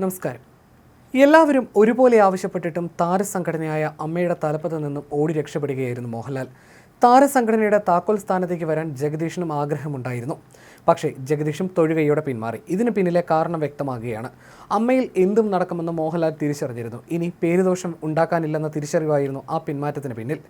നമസ്കാരം എല്ലാവരും ഒരുപോലെ ആവശ്യപ്പെട്ടിട്ടും താരസംഘടനയായ അമ്മയുടെ തലപ്പത്ത് നിന്നും ഓടി രക്ഷപ്പെടുകയായിരുന്നു മോഹൻലാൽ. താരസംഘടനയുടെ താക്കോൽ സ്ഥാനത്തേക്ക് വരാൻ ജഗദീഷിനും ആഗ്രഹമുണ്ടായിരുന്നു. പക്ഷേ ജഗദീഷും തൊഴുകയോടെ പിന്മാറി. ഇതിന് പിന്നിലെ കാരണം വ്യക്തമാകുകയാണ്. അമ്മയിൽ എന്തും നടക്കുമെന്ന് മോഹൻലാൽ തിരിച്ചറിഞ്ഞിരുന്നു. ഇനി പേരുദോഷം ഉണ്ടാക്കാനില്ലെന്ന തിരിച്ചറിവായിരുന്നു ആ പിന്മാറ്റത്തിന് പിന്നിൽ.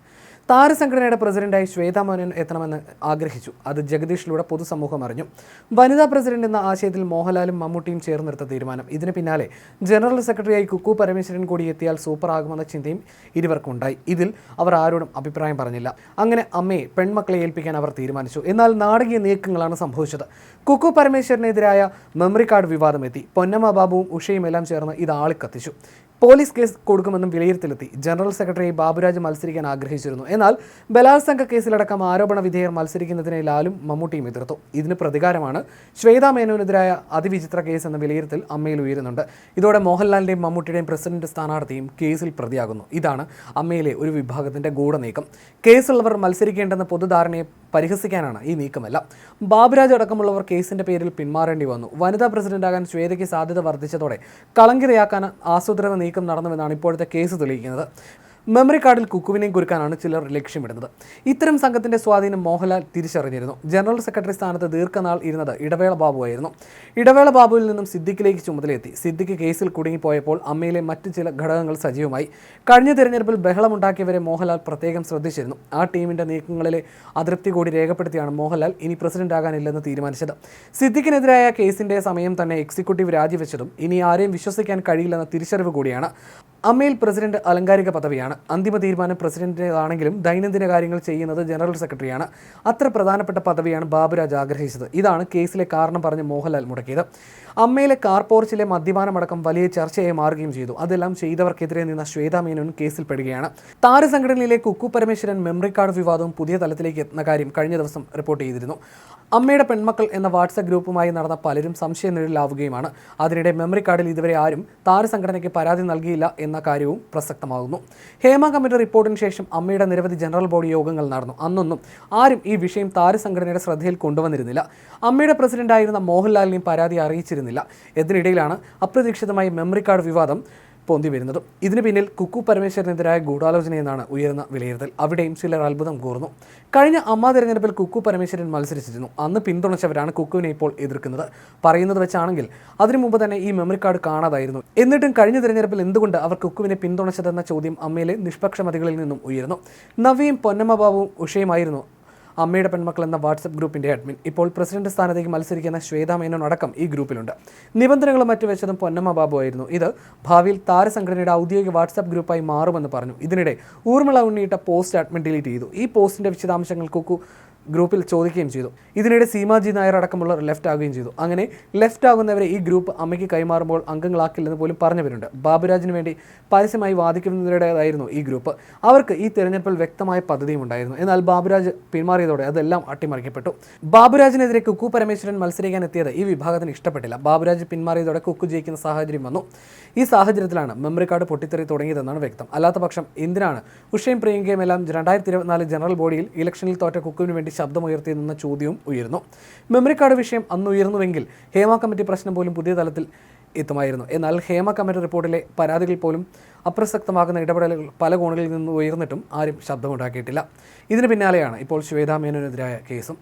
താരസംഘടനയുടെ പ്രസിഡന്റായി ശ്വേതാമോനൻ എത്തണമെന്ന് ആഗ്രഹിച്ചു. അത് ജഗദീഷിലൂടെ പൊതുസമൂഹം അറിഞ്ഞു. വനിതാ പ്രസിഡന്റ് എന്ന ആശയത്തിൽ മോഹൻലാലും മമ്മൂട്ടിയും ചേർന്നെടുത്ത തീരുമാനം. ഇതിന് പിന്നാലെ ജനറൽ സെക്രട്ടറിയായി കുക്കു പരമേശ്വരൻ കൂടി എത്തിയാൽ സൂപ്പർ ആകുമെന്ന ചിന്തയും ഇരുവർക്കുണ്ടായി. ഇതിൽ അവർ ആരോടും അഭിപ്രായം പറഞ്ഞില്ല. അങ്ങനെ അമ്മയെ പെൺമക്കളെ ഏൽപ്പിക്കാൻ അവർ തീരുമാനിച്ചു. എന്നാൽ നാടകീയ നീക്കങ്ങളാണ് സംഭവിച്ചത്. കുക്കു പരമേശ്വരനെതിരായ മെമ്മറി കാർഡ് വിവാദം എത്തി. പൊന്നമ്മ ബാബുവും ഉഷയും എല്ലാം ചേർന്ന് ഇത് ആളിക്കത്തിച്ചു. പോലീസ് കേസ് കൊടുക്കുമെന്നും വിലയിരുത്തലെത്തി. ജനറൽ സെക്രട്ടറി ബാബുരാജ് മത്സരിക്കാൻ ആഗ്രഹിച്ചിരുന്നു. എന്നാൽ ബലാത്സംഗ കേസിലടക്കം ആരോപണ വിധേയർ മത്സരിക്കുന്നതിനെ ലാലും മമ്മൂട്ടിയും എതിർത്തു. ഇതിന് പ്രതികാരമാണ് ശ്വേതാ മേനോനെതിരായ അതിവിചിത്ര കേസ് എന്ന വിലയിരുത്തൽ അമ്മയിൽ ഉയരുന്നുണ്ട്. ഇതോടെ മോഹൻലാലിന്റെയും മമ്മൂട്ടിയുടെയും പ്രസിഡന്റ് സ്ഥാനാർത്ഥിയും കേസിൽ പ്രതിയാകുന്നു. ഇതാണ് അമ്മയിലെ ഒരു വിഭാഗത്തിന്റെ ഗൂഢനീക്കം. കേസുള്ളവർ മത്സരിക്കേണ്ടെന്ന പൊതുധാരണയെ പരിഹസിക്കാനാണ് ഈ നീക്കമല്ല. ബാബുരാജ് അടക്കമുള്ളവർ കേസിന്റെ പേരിൽ പിന്മാറേണ്ടി വന്നു. വനിതാ പ്രസിഡന്റാകാൻ ശ്വേതയ്ക്ക് സാധ്യത വർദ്ധിച്ചതോടെ കളങ്കിരയാക്കാൻ ആസൂത്രണ നീക്കം നടന്നുവെന്നാണ് ഇപ്പോഴത്തെ കേസ് തെളിയിക്കുന്നത്. മെമ്മറി കാർഡിൽ കുക്കുവിനെയും കുരുക്കാനാണ് ചിലർ ലക്ഷ്യമിടുന്നത് ഇത്തരം സംഘത്തിന്റെ സ്വാധീനം മോഹൻലാൽ തിരിച്ചറിഞ്ഞിരുന്നു. ജനറൽ സെക്രട്ടറി സ്ഥാനത്ത് ദീർഘനാൾ ഇരുന്നത് ഇടവേള ബാബുവായിരുന്നു. ഇടവേള ബാബുവിൽ നിന്നും സിദ്ദിഖിലേക്ക് ചുമതലയെത്തി. സിദ്ദിഖ് കേസിൽ കുടുങ്ങിപ്പോയപ്പോൾ അമ്മയിലെ മറ്റ് ചില ഘടകങ്ങൾ സജീവമായി. കഴിഞ്ഞ തിരഞ്ഞെടുപ്പിൽ ബഹളമുണ്ടാക്കിയവരെ മോഹൻലാൽ പ്രത്യേകം ശ്രദ്ധിച്ചിരുന്നു. ആ ടീമിന്റെ നീക്കങ്ങളിലെ അതൃപ്തി കൂടി രേഖപ്പെടുത്തിയാണ് മോഹൻലാൽ ഇനി പ്രസിഡന്റ് ആകാനില്ലെന്ന് തീരുമാനിച്ചത്. സിദ്ദിഖിനെതിരായ കേസിന്റെ സമയം തന്നെ എക്സിക്യൂട്ടീവ് രാജിവെച്ചതും ഇനി ആരെയും വിശ്വസിക്കാൻ കഴിയില്ലെന്ന തിരിച്ചറിവ് കൂടിയാണ്. അമ്മയിൽ പ്രസിഡന്റ് അലങ്കാരിക പദവിയാണ്. അന്തിമ തീരുമാനം പ്രസിഡന്റിന്റെതാണെങ്കിലും ദൈനംദിന കാര്യങ്ങൾ ചെയ്യുന്നത് ജനറൽ സെക്രട്ടറിയാണ്. അത്ര പ്രധാനപ്പെട്ട പദവിയാണ് ബാബുരാജ് ആഗ്രഹിച്ചത്. ഇതാണ് കേസിലെ കാരണം പറഞ്ഞ് മോഹൻലാൽ മുടക്കിയത്. അമ്മയിലെ കാർ പോർച്ചിലെ മദ്യപാനമടക്കം വലിയ ചർച്ചയായി മാറുകയും ചെയ്തു. അതെല്ലാം ചെയ്തവർക്കെതിരെ നിന്ന ശ്വേതാ മേനോൻ കേസിൽ പെടുകയാണ്. താരസംഘടനയിലെ കുക്കു പരമേശ്വരൻ മെമ്മറി കാർഡ് വിവാദവും പുതിയ തലത്തിലേക്ക് എത്തുന്ന കാര്യം കഴിഞ്ഞ ദിവസം റിപ്പോർട്ട് ചെയ്തിരുന്നു. അമ്മയുടെ പെൺമക്കൾ എന്ന വാട്സപ്പ് ഗ്രൂപ്പുമായി നടന്ന പലരും സംശയ സംശയനിഴലാവുകയുമാണ് അതിനിടെ മെമ്മറി കാർഡിൽ ഇതുവരെ ആരും താരസംഘടനയ്ക്ക് പരാതി നൽകിയില്ല എന്ന കാര്യവും പ്രസക്തമാകുന്നു. ഹേമ കമ്മിറ്റി റിപ്പോർട്ടിന് ശേഷം അമ്മയുടെ നിരവധി ജനറൽ ബോഡി യോഗങ്ങൾ നടന്നു. അന്നൊന്നും ആരും ഈ വിഷയം താരസംഘടനയുടെ ശ്രദ്ധയിൽ കൊണ്ടുവന്നിരുന്നില്ല. അമ്മയുടെ പ്രസിഡന്റായിരുന്ന മോഹൻലാലിനെയും പരാതി അറിയിച്ചിരുന്നില്ല. ഇതിനിടയിലാണ് അപ്രതീക്ഷിതമായി മെമ്മറി കാർഡ് വിവാദം പൊന്തി വരുന്നതും. ഇതിന് പിന്നിൽ കുക്കു പരമേശ്വരനെതിരായ ഗൂഢാലോചനയെന്നാണ് ഉയർന്ന വിലയിരുത്തൽ. അവിടെയും ചിലർ അത്ഭുതം കൂർന്നു. കഴിഞ്ഞ അമ്മ തെരഞ്ഞെടുപ്പിൽ കുക്കു പരമേശ്വരൻ മത്സരിച്ചിരുന്നു. അന്ന് പിന്തുണച്ചവരാണ് കുക്കുവിനെ ഇപ്പോൾ എതിർക്കുന്നത്. പറയുന്നത് വെച്ചാണെങ്കിൽ അതിനു മുമ്പ് തന്നെ ഈ മെമ്മറി കാർഡ് കാണാതായിരുന്നു. എന്നിട്ടും കഴിഞ്ഞ തെരഞ്ഞെടുപ്പിൽ എന്തുകൊണ്ട് അവർ കുക്കുവിനെ പിന്തുണച്ചതെന്ന ചോദ്യം അമ്മയിലെ നിഷ്പക്ഷമതികളിൽ നിന്നും ഉയർന്നു നവിയും പൊന്നമ്മ ബാബുവും ഉഷയുമായിരുന്നു അമ്മയുടെ പെൺമക്കൾ എന്ന വാട്സപ്പ് ഗ്രൂപ്പിന്റെ അഡ്മിൻ. ഇപ്പോൾ പ്രസിഡന്റ് സ്ഥാനത്തേക്ക് മത്സരിക്കുന്ന ശ്വേതാ മേനോൻ അടക്കം ഈ ഗ്രൂപ്പിലുണ്ട്. നിബന്ധനകളും മറ്റു വെച്ചതും പൊന്നമ്മ ബാബു ആയിരുന്നു. ഇത് ഭാവിയിൽ താരസംഘടനയുടെ ഔദ്യോഗിക വാട്സപ്പ് ഗ്രൂപ്പായി മാറുമെന്ന് പറഞ്ഞു. ഇതിനിടെ ഊർമിള ഉണ്ണിയിട്ട പോസ്റ്റ് അഡ്മിൻ ഡിലീറ്റ് ചെയ്തു. ഈ പോസ്റ്റിന്റെ വിശദാംശങ്ങൾ കുക്കു ഗ്രൂപ്പിൽ ചോദിക്കുകയും ചെയ്തു. ഇതിനിടെ സീമാജി നായർ അടക്കമുള്ളവർ ലെഫ്റ്റ് ആകുകയും ചെയ്തു. അങ്ങനെ ലെഫ്റ്റ് ആകുന്നവരെ ഈ ഗ്രൂപ്പ് അമ്മയ്ക്ക് കൈമാറുമ്പോൾ അംഗങ്ങളാക്കില്ലെന്ന് പോലും പറഞ്ഞവരുണ്ട്. ബാബുരാജിന് വേണ്ടി പരസ്യമായി വാദിക്കുന്നവരുടേതായിരുന്നു ഈ ഗ്രൂപ്പ് അവർക്ക് ഈ തെരഞ്ഞെടുപ്പിൽ വ്യക്തമായ പദ്ധതിയും ഉണ്ടായിരുന്നു. എന്നാൽ ബാബുരാജ് പിന്മാറിയതോടെ അതെല്ലാം അട്ടിമറിക്കപ്പെട്ടു. ബാബുരാജിനെതിരെ കുക്കു പരമേശ്വരൻ മത്സരിക്കാൻ എത്തിയത് ഈ വിഭാഗത്തിന് ഇഷ്ടപ്പെട്ടില്ല. ബാബുരാജ് പിന്മാറിയതോടെ കുക്കു ജയിക്കുന്ന സാഹചര്യം വന്നു. ഈ സാഹചര്യത്തിലാണ് മെമ്മറി കാർഡ് പൊട്ടിത്തെറി തുടങ്ങിയതെന്നാണ് വ്യക്തം. അല്ലാത്തപക്ഷം എന്തിനാണ് ഉഷയും പ്രിയങ്കയും എല്ലാം രണ്ടായിരത്തി ഇരുപത്തിനാല് ജനറൽ ബോഡിയിൽ ഇലക്ഷനിൽ തോറ്റ കുക്കുവിന് വേണ്ടി ശബ്ദമുയർത്തിയെന്ന ചോദ്യവും ഉയർന്നു മെമ്മറി കാർഡ് വിഷയം അന്ന് ഉയർന്നുവെങ്കിൽ ഹേമ കമ്മിറ്റി പ്രശ്നം പോലും പുതിയ തലത്തിൽ എത്തുമായിരുന്നു. എന്നാൽ ഹേമ കമ്മിറ്റി റിപ്പോർട്ടിലെ പരാതികൾ പോലും അപ്രസക്തമാകുന്ന ഇടപെടലുകൾ പല കോണുകളിൽ നിന്ന് ഉയർന്നിട്ടും ആരും ശബ്ദമുണ്ടാക്കിയിട്ടില്ല. ഇതിന് പിന്നാലെയാണ് ഇപ്പോൾ ശ്വേതാ മേനോനെതിരായ കേസും.